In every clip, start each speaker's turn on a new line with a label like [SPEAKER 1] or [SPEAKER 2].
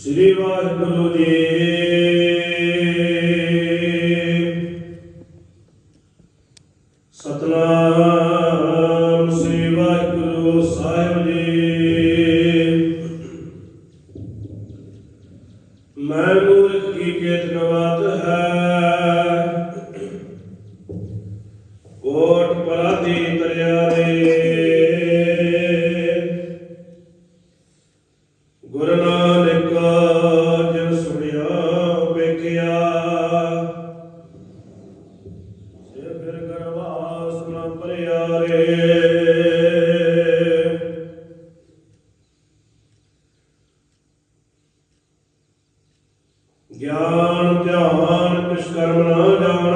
[SPEAKER 1] ਸ੍ਰੀ ਵਾਹਿਗੁਰੂ ਜੀ ਸਤਨਾਮ ਸ੍ਰੀ ਵਾਹਿਗੁਰੂ ਸਾਹਿਬ ਜੀ। ਮੈਂ ਮੂਰਖ ਕੀ ਕੇਤ ਨਵਾਤ ਹੈ? ਕੋਟ ਪਰਾਦੀ ਤਰਿਆ ਦੇ। ਗੁਰੂ ਨਾਨਕ ਗਿਆਨ ਧਿਆਨ ਕਿਛ ਕਰਮ ਨਾ ਜਾਣਾ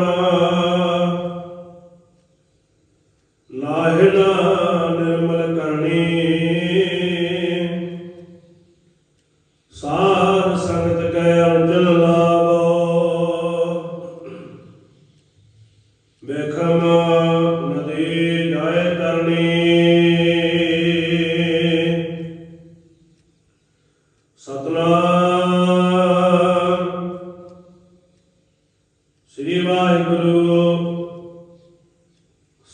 [SPEAKER 1] ਸ੍ਰੀ ਵਾਹਿਗੁਰੂ।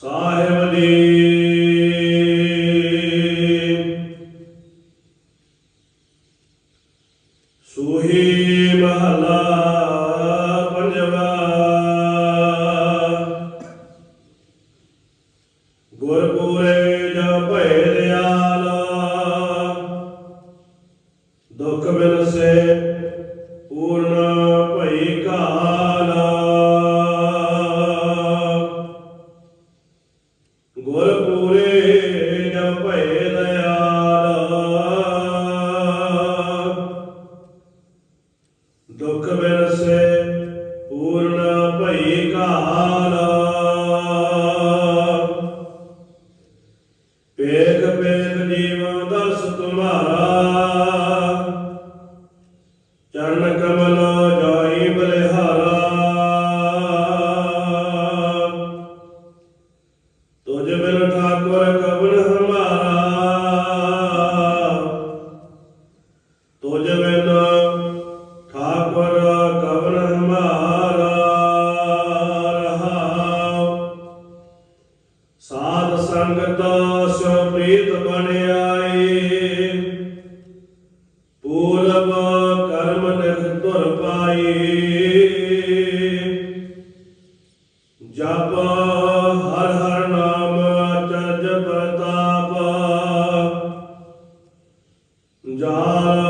[SPEAKER 1] ਸਾਹਿਬ ਜੀ ਸੋਹੀ ਮਹਲਾ ਪੰਜਵਾ। ਗੁਰਪੂਰੇ ਜਾ ਭੈ ਦਿਆਲ ਦੁਖ ਬਿਨਸੇ ਦੁਖ ਬਿਨਸੇ ਪੂਰਨ ਬਣ ਪੂਰਬ ਕਰਮ ਨਿਖ ਧੁਰ ਪਾਈ ਜਪ ਹਰ ਹਰ ਨਾਮ ਅਚਰਜ ਪ੍ਰਤਾਪ। ਜਾਲ